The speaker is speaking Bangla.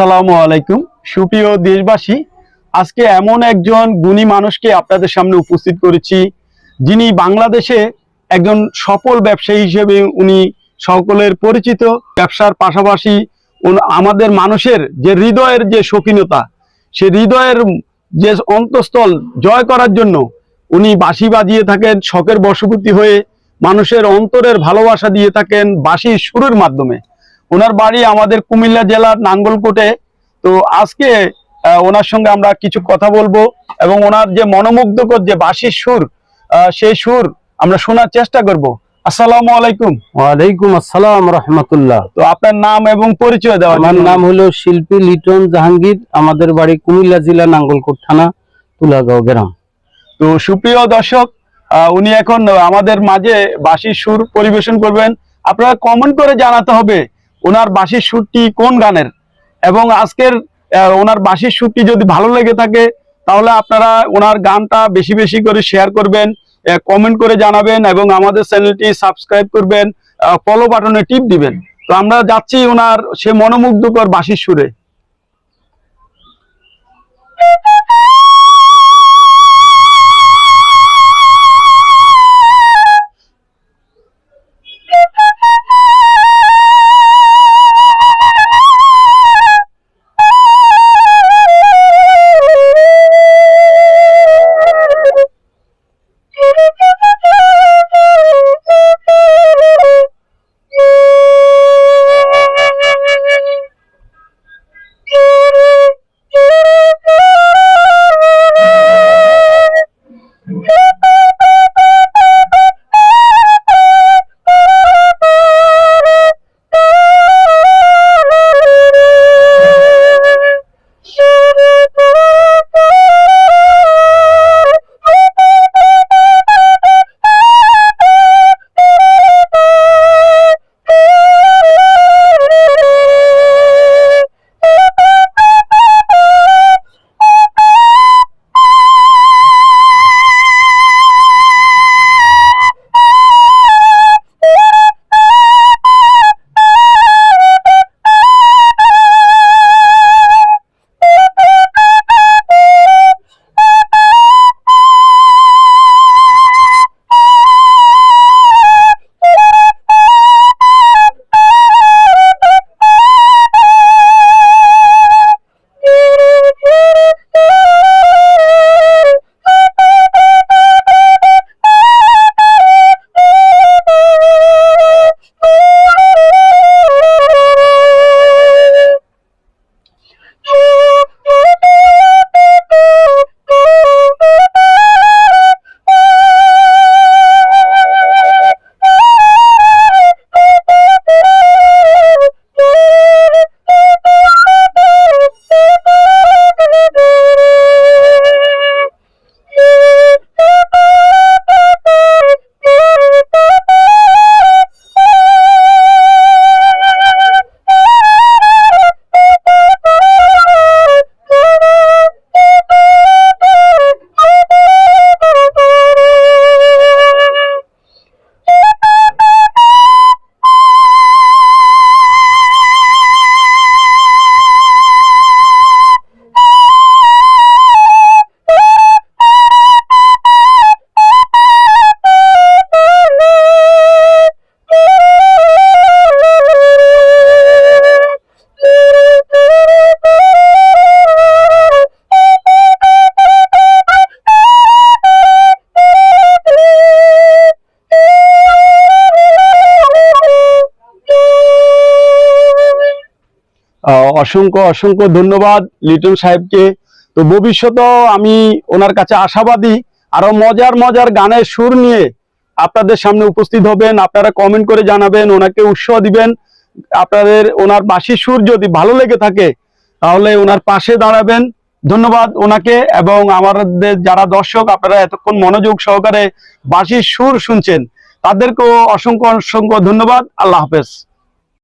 আসসালামু আলাইকুম। সুপ্রিয় দেশবাসী, আজকে এমন একজন গুণী মানুষকে আপনাদের সামনে উপস্থিত করেছি, যিনি বাংলাদেশে একজন সফল ব্যবসায়ী হিসেবে উনি সকলের পরিচিত। ব্যবসার পাশাপাশি আমাদের মানুষের যে হৃদয়ের যে শৌখিনতা, সে হৃদয়ের যে অন্তঃস্থল জয় করার জন্য উনি বাঁশি বাজিয়ে থাকেন, শখের বশবর্তী হয়ে মানুষের অন্তরের ভালোবাসা দিয়ে থাকেন বাঁশির সুরের মাধ্যমে। ওনার বাড়ি আমাদের কুমিল্লা জেলার নাঙ্গলকোটে। তো আজকে ওনার সঙ্গে আমরা কিছু কথা বলব এবং ওনার যে মনোমুগ্ধকর যে বাঁশির সুর সেই সুর আমরা শোনার চেষ্টা করব। আসসালামু আলাইকুম। ওয়ালাইকুম আসসালাম রহমতুল্লাহ। তো আপনার নাম এবং পরিচয় দেওয়া আমার নাম হলো শিল্পী লিটন জাহাঙ্গীর। আমাদের বাড়ি কুমিল্লা জেলা নাঙ্গলকোট থানা তুলাগাঁও গ্রাম। তো সুপ্রিয় দর্শক উনি এখন আমাদের মাঝে বাঁশির সুর পরিবেশন করবেন। আপনারা কমেন্ট করে জানাতে হবে ওনার বাঁশির সুরটি কোন গানের? এবং আজকের ওনার বাঁশির সুরটি যদি ভালো লেগে থাকে, তাহলে আপনারা ওনার গানটা বেশি বেশি করে শেয়ার করবেন কমেন্ট করে জানাবেন এবং আমাদের চ্যানেলটি সাবস্ক্রাইব করবেন ফলো বাটনে টিপ দিবেন। তো আমরা যাচ্ছি ওনার সে মনোমুগ্ধকর বাঁশির সুরে। অসংখ্য অসংখ্য ধন্যবাদ লিটন সাহেবকে। তো ভবিষ্যতেও আমি ওনার কাছে আশাবাদী, আরও মজার মজার গানের সুর নিয়ে আপনাদের সামনে উপস্থিত হবেন। আপনারা কমেন্ট করে জানাবেন, ওনাকে উৎসাহ দিবেন। আপনাদের, ওনার বাঁশির সুর যদি ভালো লেগে থাকে, তাহলে ওনার পাশে দাঁড়াবেন। ধন্যবাদ ওনাকে এবং আমাদের যারা দর্শক, আপনারা এতক্ষণ মনোযোগ সহকারে বাঁশির সুর শুনছেন, তাদেরকেও অসংখ্য অসংখ্য ধন্যবাদ। আল্লাহ হাফেজ।